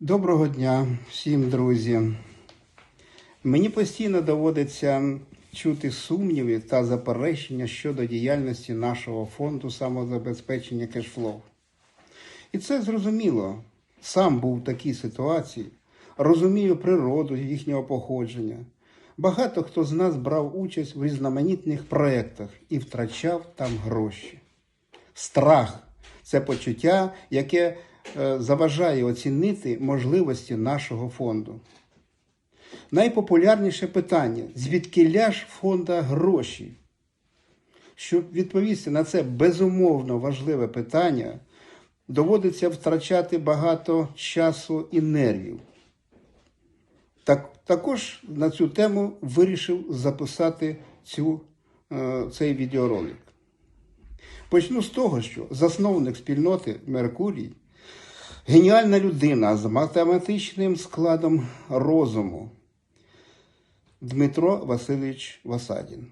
Доброго дня всім друзі. Мені постійно доводиться чути сумніви та заперечення щодо діяльності нашого фонду самозабезпечення кешфлоу. І це зрозуміло. Сам був в такій ситуації, розумію природу їхнього походження. Багато хто з нас брав участь в різноманітних проєктах і втрачав там гроші. Страх це почуття, яке заважає оцінити можливості нашого фонду. Найпопулярніше питання: звідки ляж фонда гроші? Щоб відповісти на це безумовно важливе питання, доводиться втрачати багато часу і нервів. Так, також на цю тему вирішив записати цю, е, цей відеоролик. Почну з того, що засновник спільноти Меркурій геніальна людина з математичним складом розуму Дмитро Васильович Васадін.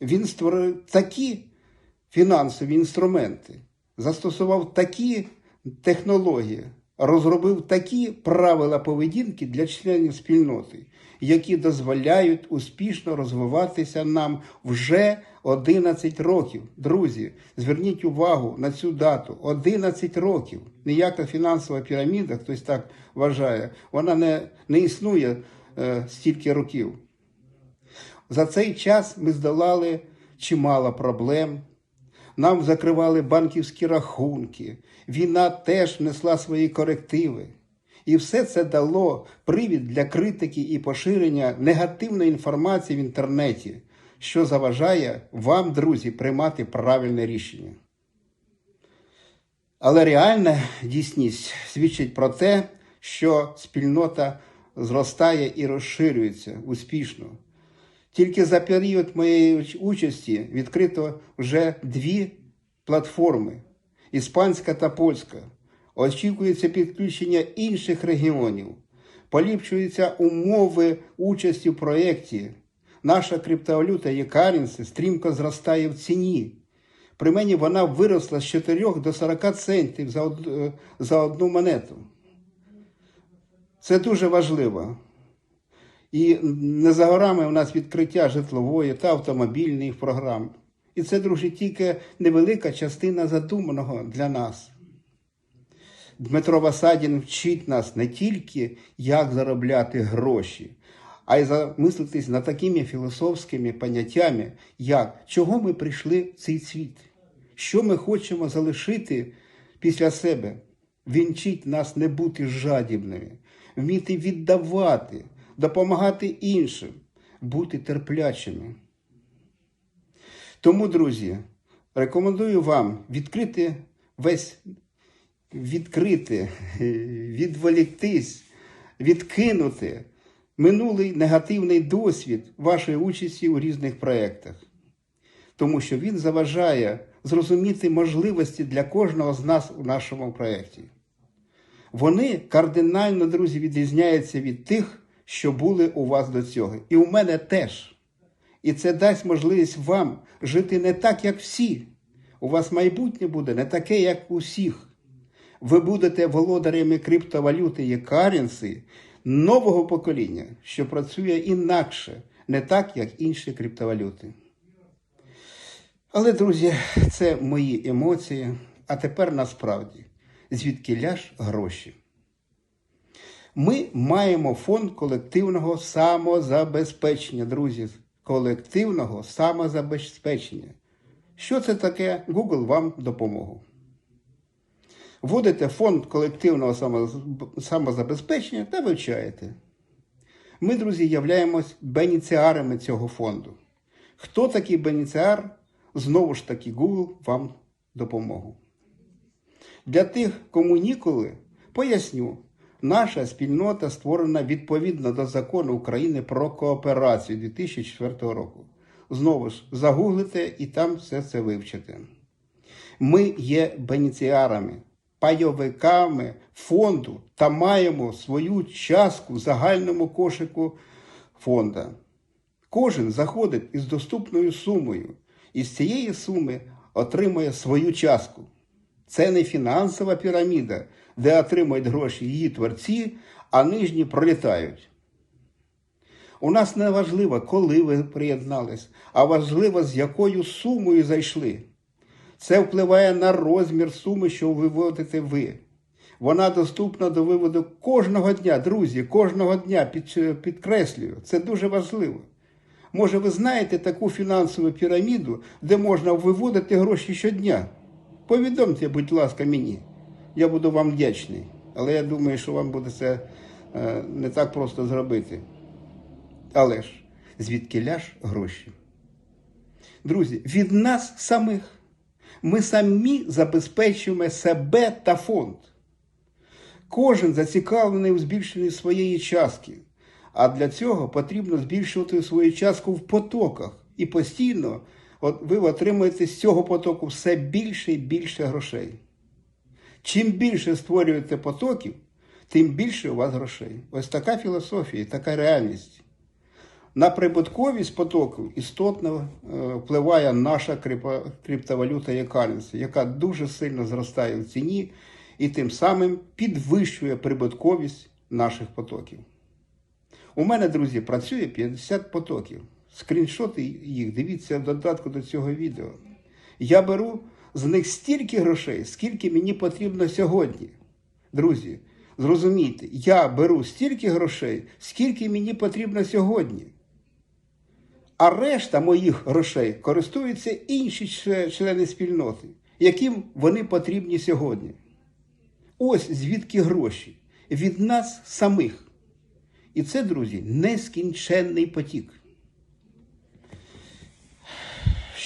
Він створив такі фінансові інструменти, застосував такі технології, розробив такі правила поведінки для членів спільноти, які дозволяють успішно розвиватися нам вже 11 років. Друзі, зверніть увагу на цю дату: 11 років. Ніяка фінансова піраміда, хтось так вважає, вона не, не існує е, стільки років. За цей час ми здолали чимало проблем. Нам закривали банківські рахунки. Війна теж несла свої корективи. І все це дало привід для критики і поширення негативної інформації в інтернеті, що заважає вам, друзі, приймати правильне рішення. Але реальна дійсність свідчить про те, що спільнота зростає і розширюється успішно. Тільки за період моєї участі відкрито вже дві платформи іспанська та польська. Очікується підключення інших регіонів, поліпшуються умови участі в проєкті. Наша криптовалюта Єкарінси стрімко зростає в ціні. При мені вона виросла з 4 до 40 центів за, одну монету. Це дуже важливо. І не за горами у нас відкриття житлової та автомобільних програм. І це, друзі, тільки невелика частина задуманого для нас. Дмитро Васадін вчить нас не тільки, як заробляти гроші, а й замислитись над такими філософськими поняттями, як чого ми прийшли в цей світ, що ми хочемо залишити після себе. Він вчить нас не бути жадібними, вміти віддавати, допомагати іншим, бути терплячими. Тому, друзі, рекомендую вам відкрити весь відкрити, відволіктись, відкинути минулий негативний досвід вашої участі у різних проєктах, тому що він заважає зрозуміти можливості для кожного з нас у нашому проєкті. Вони кардинально, друзі, відрізняються від тих, що були у вас до цього. І у мене теж. І це дасть можливість вам жити не так, як всі. У вас майбутнє буде не таке, як у всіх. Ви будете володарями криптовалюти і каренси нового покоління, що працює інакше, не так, як інші криптовалюти. Але, друзі, це мої емоції. А тепер насправді, звідки ляж гроші. Ми маємо фонд колективного самозабезпечення, друзі. Колективного самозабезпечення. Що це таке? Google вам допомогу. Вводите фонд колективного самозабезпечення та вивчаєте. Ми, друзі, являємось бенефіціарами цього фонду. Хто такий бенефіціар? Знову ж таки, Google вам допомогу. Для тих, кому ніколи, поясню, наша спільнота створена відповідно до закону України про кооперацію 2004 року. Знову ж, загуглите і там все це вивчите. Ми є бенефіціарами пайовиками фонду та маємо свою частку в загальному кошику фонда. Кожен заходить із доступною сумою і з цієї суми отримує свою частку. Це не фінансова піраміда, де отримують гроші її творці, а нижні пролітають. У нас не важливо, коли ви приєднались, а важливо, з якою сумою зайшли. Це впливає на розмір суми, що виводите ви. Вона доступна до виводу кожного дня, друзі, кожного дня під, підкреслюю. Це дуже важливо. Може, ви знаєте таку фінансову піраміду, де можна виводити гроші щодня? Повідомте, будь ласка, мені. Я буду вам вдячний. Але я думаю, що вам буде це е, не так просто зробити. Але ж звідки ляж гроші? Друзі, від нас самих. Ми самі забезпечуємо себе та фонд. Кожен зацікавлений у збільшенні своєї частки. А для цього потрібно збільшувати свою частку в потоках. І постійно от ви отримуєте з цього потоку все більше і більше грошей. Чим більше створюєте потоків, тим більше у вас грошей. Ось така філософія, така реальність. На прибутковість потоку істотно е, впливає наша криптовалюта e яка дуже сильно зростає в ціні і тим самим підвищує прибутковість наших потоків. У мене, друзі, працює 50 потоків. Скріншоти їх, дивіться в додатку до цього відео. Я беру з них стільки грошей, скільки мені потрібно сьогодні. Друзі, зрозумійте, я беру стільки грошей, скільки мені потрібно сьогодні. А решта моїх грошей користуються інші члени спільноти, яким вони потрібні сьогодні. Ось звідки гроші від нас самих. І це, друзі, нескінченний потік.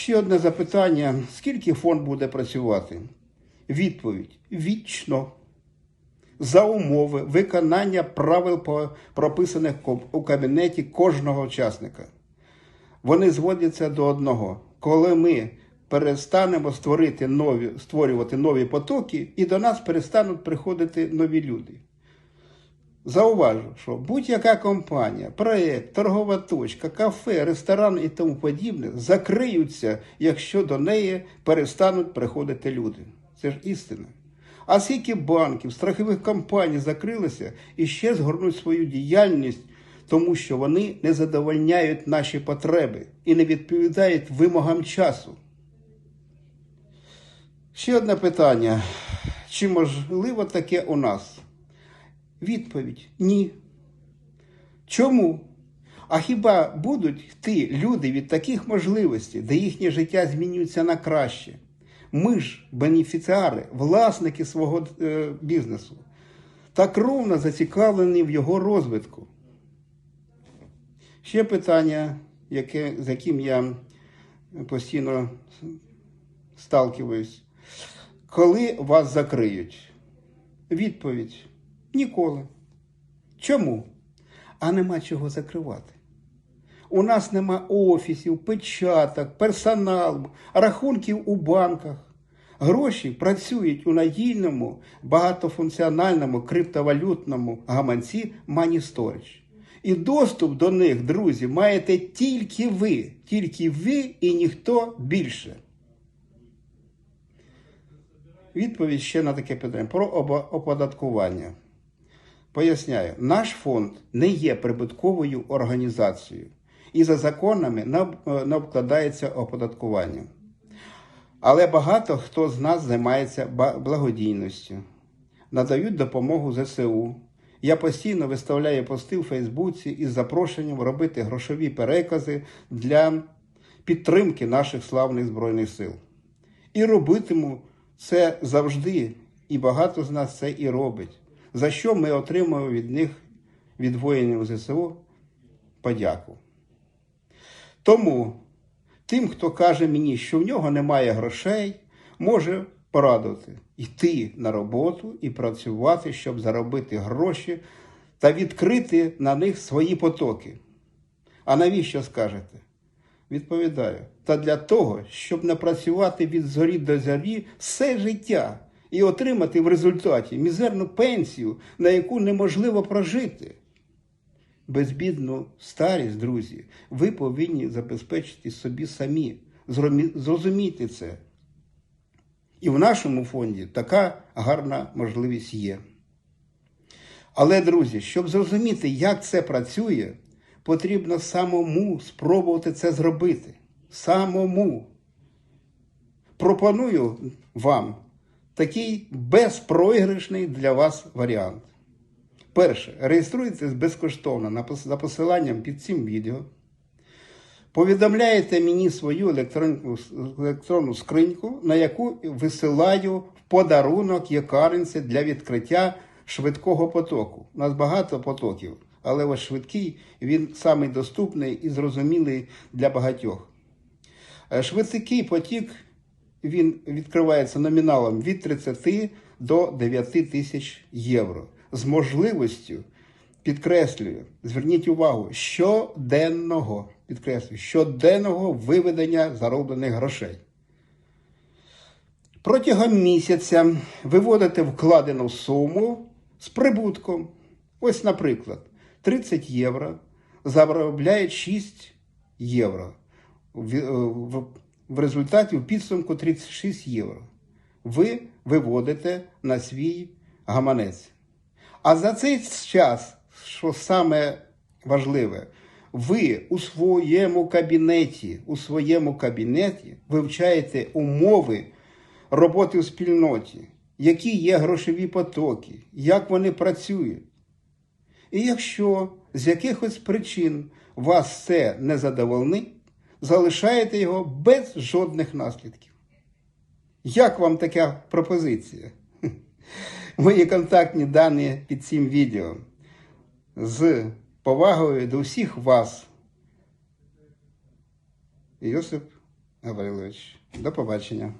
Ще одне запитання: скільки фонд буде працювати? Відповідь вічно. За умови виконання правил, прописаних у кабінеті кожного учасника. Вони зводяться до одного. Коли ми перестанемо створити нові, створювати нові потоки, і до нас перестануть приходити нові люди. Зауважу, що будь-яка компанія, проєкт, торгова точка, кафе, ресторан і тому подібне закриються, якщо до неї перестануть приходити люди. Це ж істина. А скільки банків, страхових компаній закрилися і ще згорнуть свою діяльність, тому що вони не задовольняють наші потреби і не відповідають вимогам часу. Ще одне питання. Чи можливо таке у нас? Відповідь ні. Чому? А хіба будуть йти люди від таких можливостей, де їхнє життя змінюється на краще? Ми ж бенефіціари, власники свого е, бізнесу, так ровно зацікавлені в його розвитку. Ще питання, яке, з яким я постійно сталкиваюсь. Коли вас закриють? Відповідь ніколи. Чому? А нема чого закривати. У нас нема офісів, печаток, персоналу, рахунків у банках. Гроші працюють у надійному, багатофункціональному криптовалютному гаманці Money Storage. І доступ до них, друзі, маєте тільки ви, тільки ви і ніхто більше. Відповідь ще на таке питання про оподаткування. Поясняю, наш фонд не є прибутковою організацією і за законами не обкладається оподаткуванням. Але багато хто з нас займається благодійністю, надають допомогу ЗСУ. Я постійно виставляю пости у Фейсбуці із запрошенням робити грошові перекази для підтримки наших славних Збройних сил. І робитиму це завжди, і багато з нас це і робить. За що ми отримуємо від них, від воїнів ЗСУ, подяку. Тому тим, хто каже мені, що в нього немає грошей, може порадувати йти на роботу і працювати, щоб заробити гроші та відкрити на них свої потоки. А навіщо скажете? Відповідаю, та для того, щоб не працювати від зорі до зорі все життя і отримати в результаті мізерну пенсію, на яку неможливо прожити. Безбідну старість, друзі, ви повинні забезпечити собі самі. Зрозумійте це. І в нашому фонді така гарна можливість є. Але, друзі, щоб зрозуміти, як це працює, потрібно самому спробувати це зробити. Самому. Пропоную вам такий безпроіграшний для вас варіант. Перше, реєструйтесь безкоштовно за посиланням під цим відео. Повідомляєте мені свою електронну, електронну скриньку, на яку висилаю в подарунок якаринці для відкриття швидкого потоку. У нас багато потоків, але ось швидкий він самий доступний і зрозумілий для багатьох. Е, Швидкий потік він відкривається номіналом від 30 до 9 тисяч євро з можливістю, підкреслюю, зверніть увагу, щоденного, підкреслюю, щоденного виведення зароблених грошей. Протягом місяця виводите вкладену суму з прибутком. Ось, наприклад, 30 євро заробляють 6 євро. В, результаті в підсумку 36 євро. Ви виводите на свій гаманець. А за цей час, що саме важливе, ви у своєму кабінеті, у своєму кабінеті вивчаєте умови роботи в спільноті, які є грошові потоки, як вони працюють. І якщо з якихось причин вас це не задовольнить, залишаєте його без жодних наслідків. Як вам така пропозиція? Мої контактні дані під цим відео. З повагою до всіх вас. Йосип Гаврилович. До побачення.